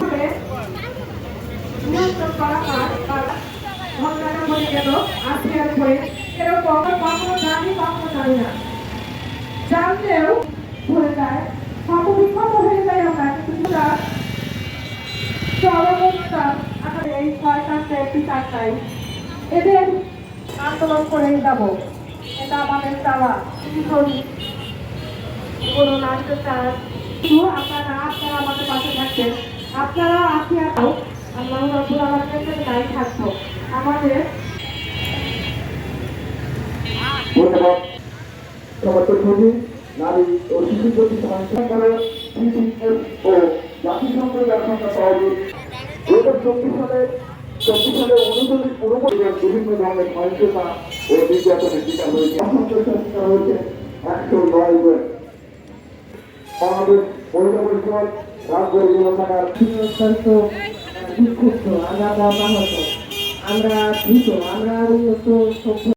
করে করা হয় আজকে আর করে এরকম জানি কখনো জানি না জানলেও ভুলে যায় হতবিক্ষত হয়ে যায় আমরা কিন্তু সর্বদা আমাদের এই একটি চারটাই এদের আন্দোলন করেই যাব। এটা আমাদের চাওয়া। কি করি কোনো চান শুধু আপনারা আপনারা আমাদের পাশে থাকবেন। আপনারা আপনি আল্লাহ রব্বুল আমাদের কাছে দায়ী থাকব। আমাদের সমস্ত নারী ও শিশু প্রতি বিভিন্ন ধরনের সহিংসতা একশো নয় বাংলাদেশ পরিবার রাজবাড়ী জেলা অত্যন্ত বিক্ষুব্ধ আমরা মর্মাহত আমরা ভীত আমরা উন্নত সভ্য